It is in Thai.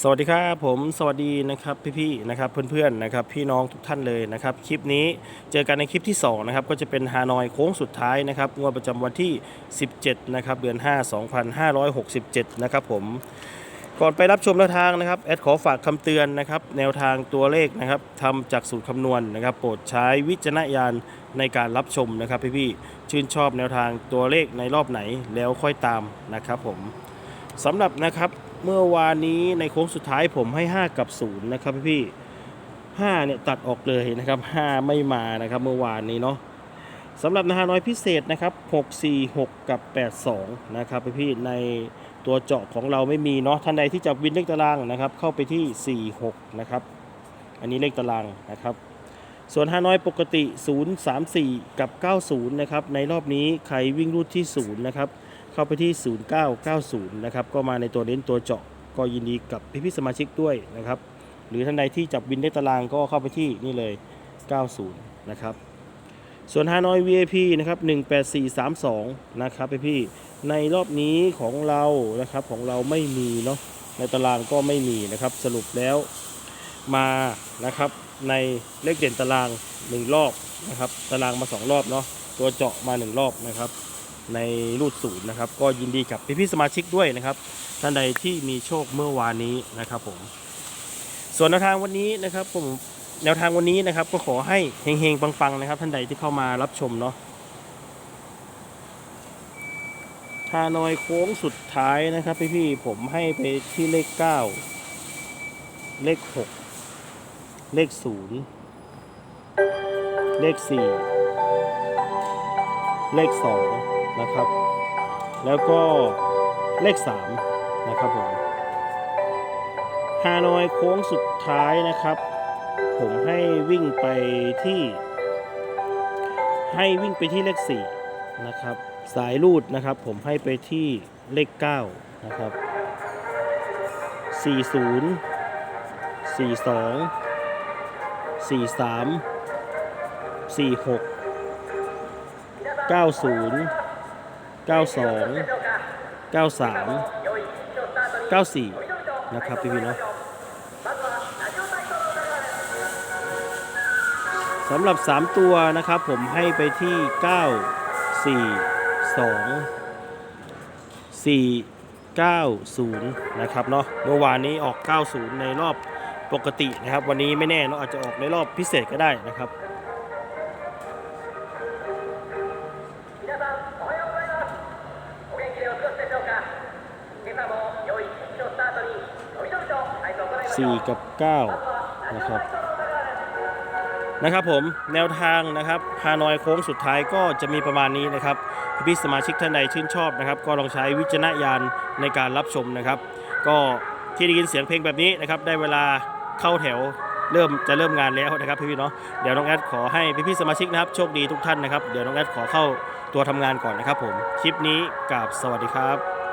สวัสดีครับผมสวัสดีนะครับพี่ๆนะครับเพื่อนๆนะครับพี่น้องทุกท่านเลยนะครับคลิปนี้เจอกันในคลิปที่2นะครับก็จะเป็นฮานอยโค้งสุดท้ายนะครับงวดประจำวันที่ 17นะครับเดือน 5 2567นะครับผมก่อนไปรับชมแนวทางนะครับแอดขอฝากคำเตือนนะครับแนวทางตัวเลขนะครับทำจากสูตรคำนวณนะครับโปรดใช้วิจารณญาณในการรับชมนะครับพี่ๆชื่นชอบแนวทางตัวเลขในรอบไหนแล้วค่อยตามนะครับผมสำหรับนะครับ เมื่อวานนี้ในโค้งสุดท้ายผมให้ 5 กับ 0 นะครับพี่ๆ5เนี่ยตัดออกเลยนะครับ 5 ไม่มานะครับเมื่อวานนี้เนาะสำหรับนาฮาน้อยพิเศษนะครับ 6 4 6 กับ 82 นะครับพี่ในตัวเจาะของเราไม่มีเนาะท่านใดที่จับวินเลขตารางนะครับ เข้าไปที่ 4 6 นะครับ อันนี้เลขตารางนะครับ ส่วนฮานอยปกติ 0 3 4 กับ 90 นะครับ ในรอบนี้ใครวิ่งรูดที่ 0 นะครับ เข้าไปที่ 0990 นะครับ ก็มาในตัวเน้นตัวเจาะ ก็ยินดีกับพี่ๆสมาชิกด้วยนะครับ หรือท่านใดที่จับวินได้ตารางก็เข้าไปที่นี่เลย 90 นะครับ ส่วนฮานอย VIP นะครับ 18432 นะครับพี่ๆในรอบนี้ของเรานะครับของเราไม่มีเนาะ ในตารางก็ไม่มีนะครับ สรุปแล้วมานะครับในเลขเด่นตาราง 1 รอบนะครับ ตารางมา 2 รอบเนาะ ตัวเจาะมา 1 รอบนะครับ ในรูดศูนย์นะครับ ก็ยินดีกับพี่ๆสมาชิกด้วยนะครับ ท่านใดที่มีโชคเมื่อวานนี้นะครับผม ส่วนแนวทางวันนี้นะครับผมแนวทางวันนี้นะครับ ก็ขอให้เฮงๆปังๆนะครับ ท่านใดที่เข้ามารับชมเนาะฮานอยโค้งสุดท้ายนะครับพี่ๆผมให้ไปที่เลข9เลข6เลข0เลข4เลข2 นะครับ แล้วก็เลข 3 นะครับผมฮานอยโค้งสุดท้ายนะครับ ผมให้วิ่งไปที่ ให้วิ่งไปที่เลข 4 นะครับ สายรูดนะครับ ผมให้ไปที่เลข 9 นะครับ 40 42 43 46 90 92 93 94 นะครับพี่พี่เนาะสำหรับ 3 ตัวนะครับผมให้ไปที่ 9 4 2 4 90 นะครับเนาะเมื่อวานนี้ออก 90 ในรอบปกตินะครับ วันนี้ไม่แน่เนาะอาจจะออกในรอบพิเศษก็ได้นะครับ สี่กับเก้านะครับนะครับผมแนวทางนะครับฮานอยโค้งสุดท้ายก็จะมีประมาณนี้นะครับพี่สมาชิกท่านใดชื่นชอบนะครับ ก็ลองใช้วิจารณญาณในการรับชมนะครับ ก็ที่ได้ยินเสียงเพลงแบบนี้นะครับ ได้เวลาเข้าแถว เริ่มจะเริ่มงานแล้วนะครับพี่ๆเนาะเดี๋ยวน้องแอดขอให้พี่ๆสมาชิกนะครับโชคดีทุกท่านนะครับเดี๋ยวน้องแอดขอเข้าตัวทำงานก่อนนะครับผมคลิปนี้กับสวัสดีครับ